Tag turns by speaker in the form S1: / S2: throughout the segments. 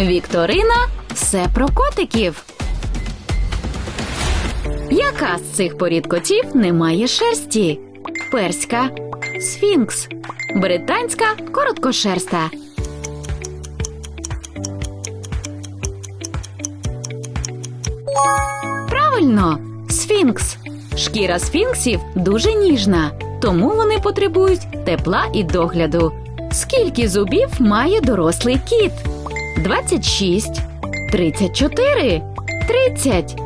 S1: Вікторина все про котиків. Яка з цих порід котів не має шерсті? Перська, сфінкс, британська короткошерста. Правильно, сфінкс. Шкіра сфінксів дуже ніжна, тому вони потребують тепла і догляду. Скільки зубів має дорослий кіт? 26, 34, 30.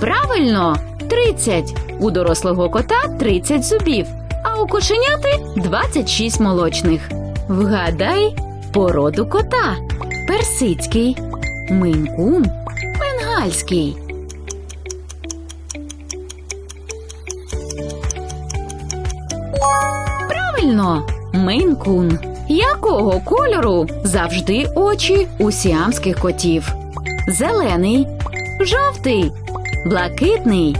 S1: Правильно, 30. У дорослого кота 30 зубів, а у кошеняти 26 молочних. Вгадай породу кота: персидський, минкун, бенгальський. Правильно, мейн-кун. Якого кольору завжди очі у сіамських котів? Зелений, жовтий, блакитний.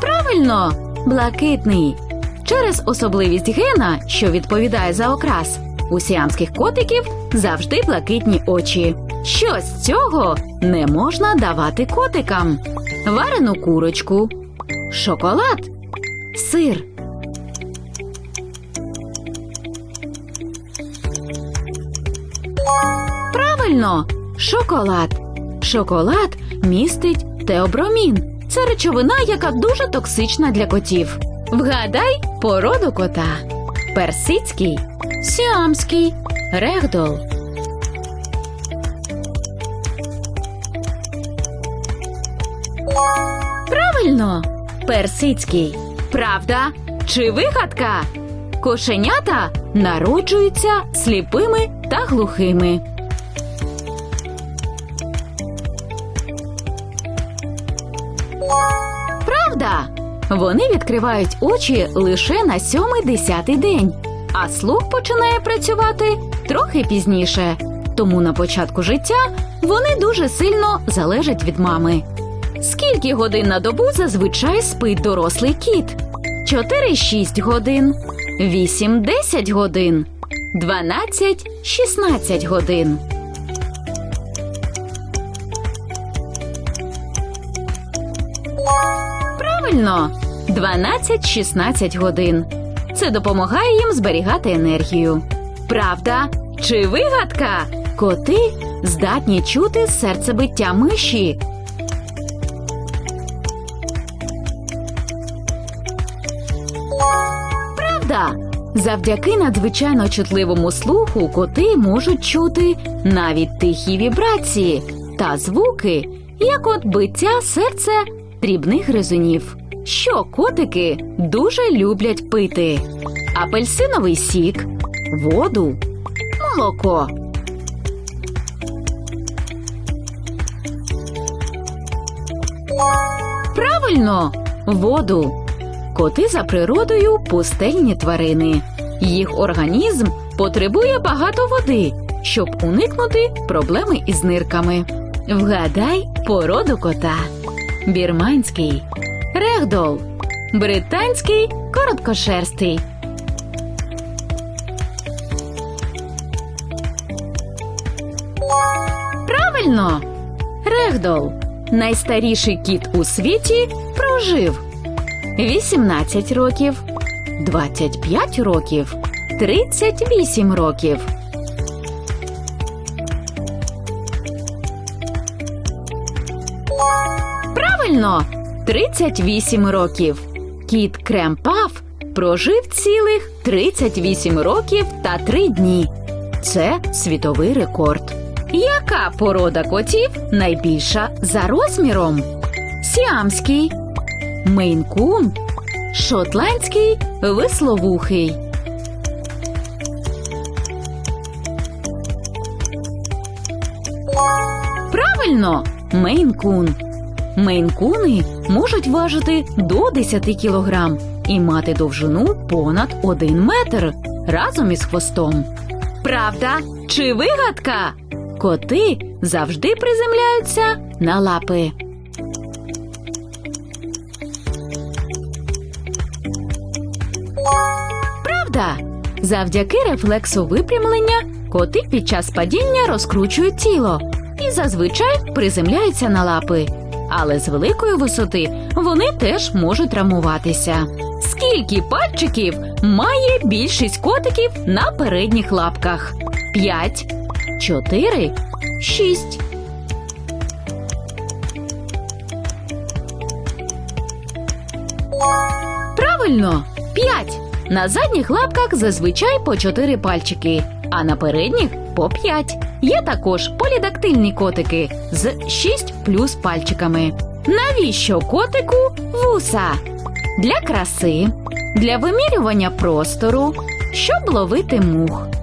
S1: Правильно, блакитний. Через особливість гена, що відповідає за окрас, у сіамських котиків завжди блакитні очі. Що з цього не можна давати котикам? Варену курочку, шоколад, сир. Правильно, шоколад. Шоколад містить теобромін. Це речовина, яка дуже токсична для котів. Вгадай породу кота: персидський, сіамський, регдол. Правильно, персидський. Правда чи вигадка? Кошенята народжуються сліпими та глухими. Правда, вони відкривають очі лише на сьомий-десятий день, а слух починає працювати трохи пізніше. Тому на початку життя вони дуже сильно залежать від мами. Скільки годин на добу зазвичай спить дорослий кіт? 4-6 годин, 8-10 годин, 12-16 годин. Правильно, 12-16 годин. Це допомагає їм зберігати енергію. Правда чи вигадка? Коти здатні чути серцебиття миші. Правда, завдяки надзвичайно чутливому слуху коти можуть чути навіть тихі вібрації та звуки, як от биття серця дрібних гризунів. Що котики дуже люблять пити: апельсиновий сік, воду, молоко. Правильно, воду. Коти за природою пустельні тварини. Їх організм потребує багато води, щоб уникнути проблеми із нирками. Вгадай породу кота: бірманський, регдол, британський короткошерстий. Правильно, регдол. Найстаріший кіт у світі прожив 18 років, 25 років, 38 років. Правильно, 38 років. Кіт Кремпаф прожив цілих 38 років та 3 дні. Це світовий рекорд. Яка порода котів найбільша за розміром? Сіамський, мейнкун, шотландський, висловухий. Правильно, мейнкун. Мейнкуни можуть важити до 10 кілограм і мати довжину понад 1 метр разом із хвостом. Правда чи вигадка? коти завжди приземляються на лапи. Правда? Завдяки рефлексу випрямлення коти під час падіння розкручують тіло і зазвичай приземляються на лапи. Але з великої висоти вони теж можуть травмуватися. Скільки пальчиків має більшість котиків на передніх лапках? 5, чотири, шість. Правильно, п'ять. На задніх лапках зазвичай по чотири пальчики, а на передніх по п'ять. Є також полідактильні котики з 6 плюс пальчиками. Навіщо котику вуса? Для краси, для вимірювання простору, щоб ловити мух.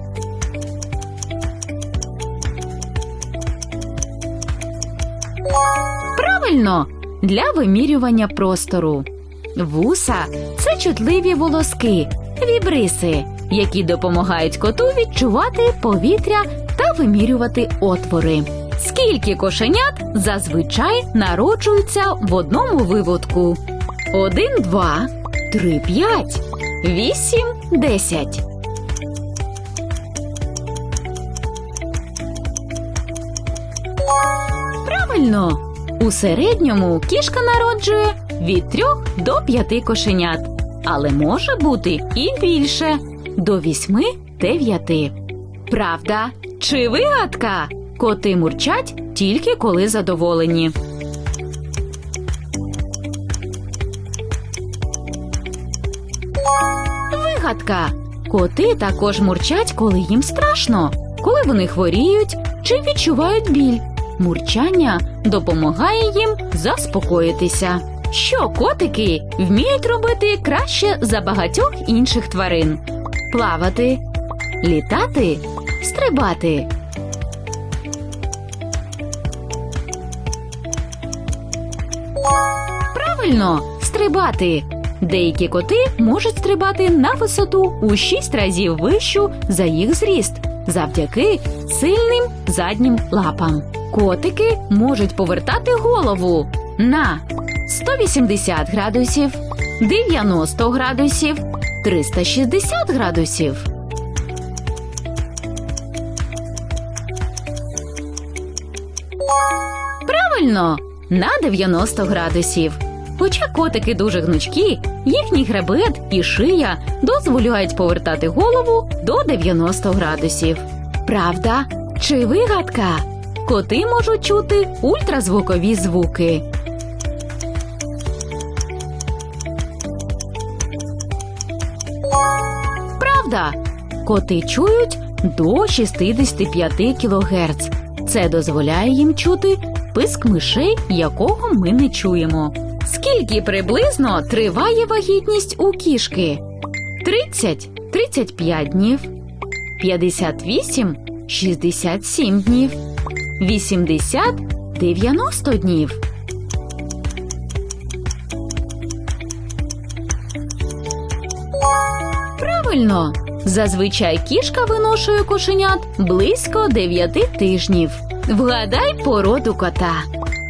S1: Правильно, для вимірювання простору. Вуса це чутливі волоски, вібриси, які допомагають коту відчувати повітря та вимірювати отвори. Скільки кошенят зазвичай народжуються в одному виводку? Один, два, три, п'ять, вісім, десять. Правильно, у середньому кішка народжує від трьох до п'яти кошенят, але може бути і більше до вісьми дев'яти. Правда чи вигадка? Коти мурчать тільки коли задоволені. Вигадка. Коти також мурчать, коли їм страшно, коли вони хворіють чи відчувають біль. Мурчання допомагає їм заспокоїтися. Що котики вміють робити краще за багатьох інших тварин: плавати, літати, стрибати. Правильно, стрибати. Деякі коти можуть стрибати на висоту у 6 разів вищу за їх зріст завдяки сильним заднім лапам. Котики можуть повертати голову на 180 градусів, 90 градусів, 360 градусів. Правильно, на 90 градусів. Хоча котики дуже гнучкі, їхній хребет і шия дозволяють повертати голову до 90 градусів. Правда чи вигадка? Коти можуть чути ультразвукові звуки. Правда, коти чують до 65 кГц. Це дозволяє їм чути писк мишей, якого ми не чуємо. Скільки приблизно триває вагітність у кішки? 30-35 днів, 58-67 днів, 80-90 днів. Правильно, зазвичай кішка виношує кошенят близько 9 тижнів. Вгадай породу кота: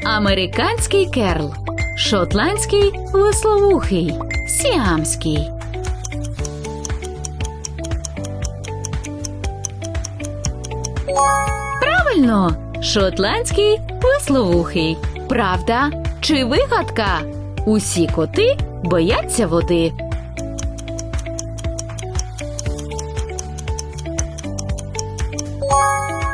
S1: американський керл, шотландський висловухий, сіамський. Правильно, шотландський висловухий. Правда чи вигадка? Усі коти бояться води.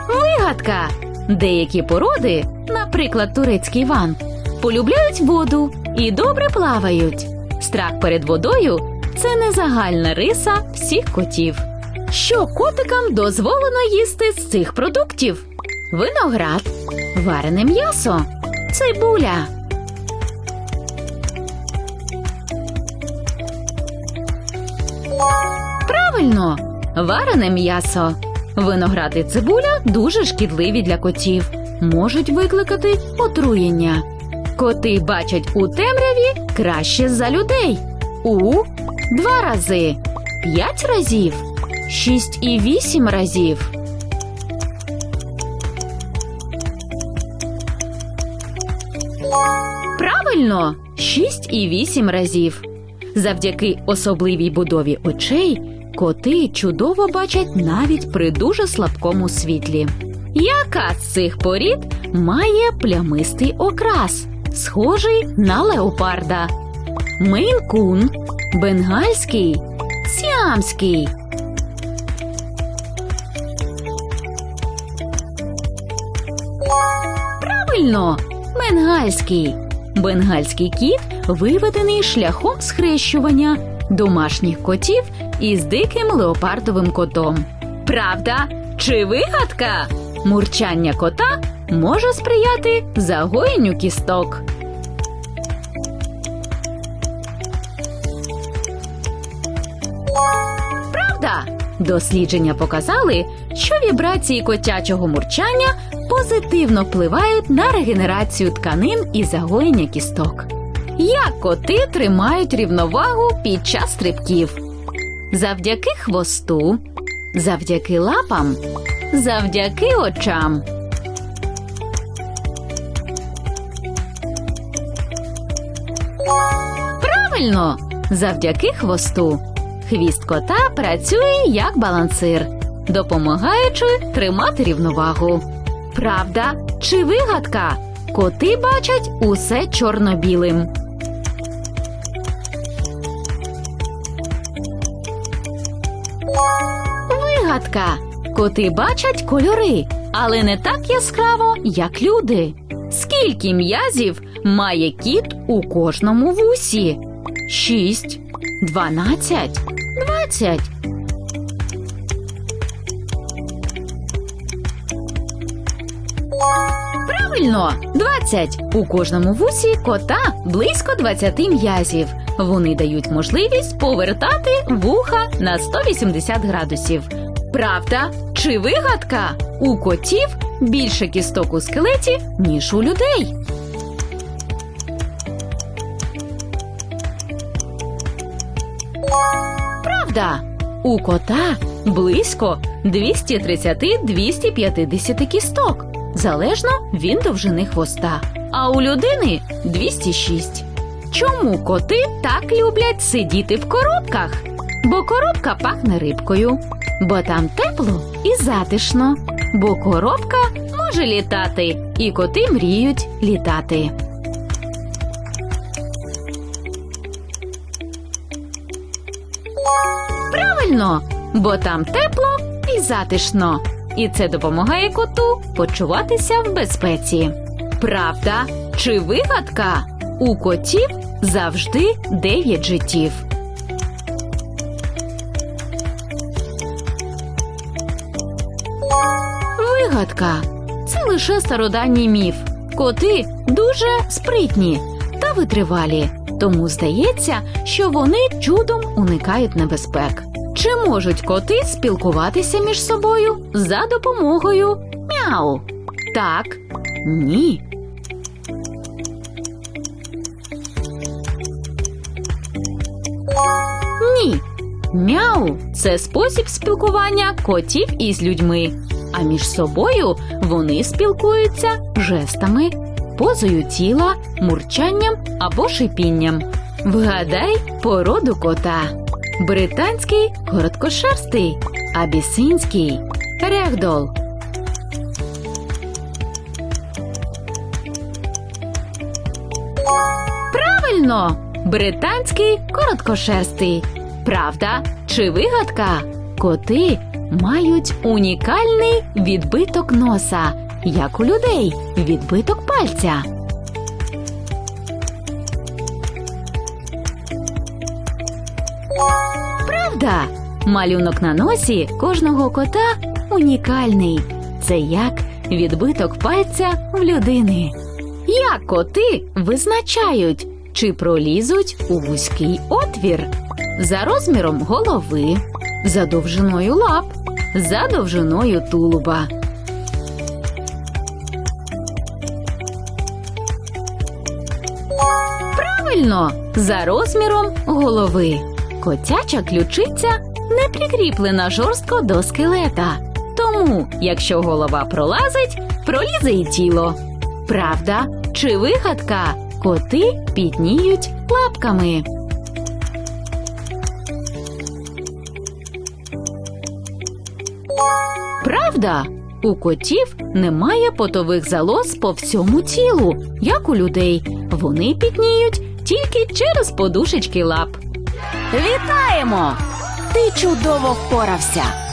S1: Вигадка. Деякі породи, наприклад, турецький ван, полюбляють воду і добре плавають. Страх перед водою це не загальна риса всіх котів. Що котикам дозволено їсти з цих продуктів? Виноград, варене м'ясо, цибуля. Правильно, варене м'ясо. Виноград і цибуля дуже шкідливі для котів, можуть викликати отруєння. Коти бачать у темряві краще за людей. У два рази, п'ять разів, шість і вісім разів. Правильно, шість і вісім разів. Завдяки особливій будові очей Коти чудово бачать навіть при дуже слабкому світлі. Яка з цих порід має плямистий окрас, схожий на леопарда? Мейн-кун, бенгальський, сіамський. Правильно, бенгальський. Бенгальський кіт виведений шляхом схрещування домашніх котів із диким леопардовим котом. Правда чи вигадка? Мурчання кота може сприяти загоєнню кісток. Правда, дослідження показали, що вібрації котячого мурчання позитивно впливають на регенерацію тканин і загоєння кісток. Як коти тримають рівновагу під час стрибків? Завдяки хвосту, завдяки лапам, завдяки очам. Правильно, завдяки хвосту. Хвіст кота працює як балансир, допомагаючи тримати рівновагу. Правда чи вигадка? Коти бачать усе чорно-білим. Вигадка. Коти бачать кольори, але не так яскраво, як люди. Скільки м'язів має кіт у кожному вусі? Шість, дванадцять, двадцять. Правильно, 20. У кожному вусі кота близько 20 м'язів. Вони дають можливість повертати вуха на 180 градусів. Правда чи вигадка? У котів більше кісток у скелеті, ніж у людей. Правда, у кота близько 230-250 кісток, залежно від довжини хвоста, а у людини 206. Чому коти так люблять сидіти в коробках? Бо коробка пахне рибкою, бо там тепло і затишно, бо коробка може літати, і коти мріють літати. Правильно, бо там тепло і затишно, і це допомагає коту почуватися в безпеці. Правда чи вигадка? У котів завжди дев'ять життів. Вигадка це лише стародавній міф. Коти дуже спритні та витривалі, тому здається, що вони чудом уникають небезпек. Чи можуть коти спілкуватися між собою за допомогою мяу? Так, ні. Ні. Мяу це спосіб спілкування котів із людьми, а між собою вони спілкуються жестами, позою тіла, мурчанням або шипінням. Вгадай породу кота: британський короткошерстий, абісинський, регдол. Правильно, британський короткошерстий. Правда чи вигадка? Коти мають унікальний відбиток носа, як у людей відбиток пальця. Правда, малюнок на носі кожного кота унікальний. Це як відбиток пальця в людини. Як коти визначають, чи пролізуть у вузький отвір за розміром голови, за довжиною лап, за довжиною тулуба. Правильно, за розміром голови. Котяча ключиця не прикріплена жорстко до скелета. Тому, якщо голова пролазить, пролізе і тіло. Правда чи вигадка? Коти підніють лапками. Правда, у котів немає потових залоз по всьому тілу, як у людей. Вони пітніють тільки через подушечки лап.
S2: Вітаємо! Ти чудово впорався.